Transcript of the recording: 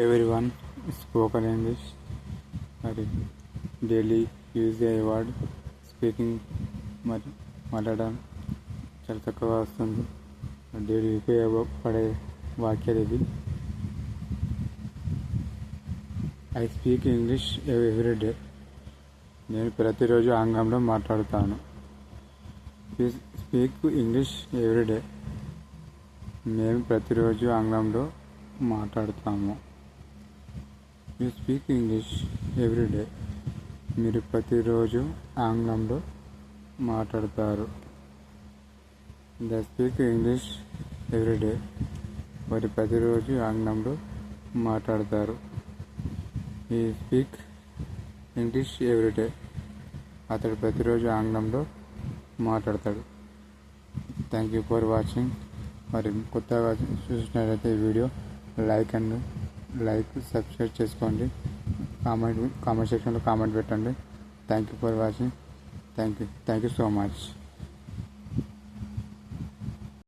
everyone spoken English. మరి daily use అయ్యే word speaking మరి మాట్లాడడం చాలా తక్కువ వస్తుంది డైలీ ఉపయోగపడే వాక్యాలు ఇది I speak English every day నేను ప్రతిరోజు ఆంగ్లంలో మాట్లాడుతాను. స్పీక్ ఇంగ్లీష్ ఎవ్రీ డే మేము ప్రతిరోజు ఆంగ్లంలో మాట్లాడుతాము. You speak English every day. మీరు ప్రతిరోజు ఆంగ్లంలో మాట్లాడతారు. They speak English every day. వారు ప్రతిరోజు ఆంగ్లంలో మాట్లాడతారు. He speak English every day. అతడు ప్రతిరోజు ఆంగ్లంలో మాట్లాడతాడు. Thank you for watching. మరి కొత్తగా చూసినట్లయితే video like and like subscribe చేసుకోండి. కామెంట్ కామెంట్ సెక్షన్లో కామెంట్ పెట్టండి. Thank you for watching thank you thank you so much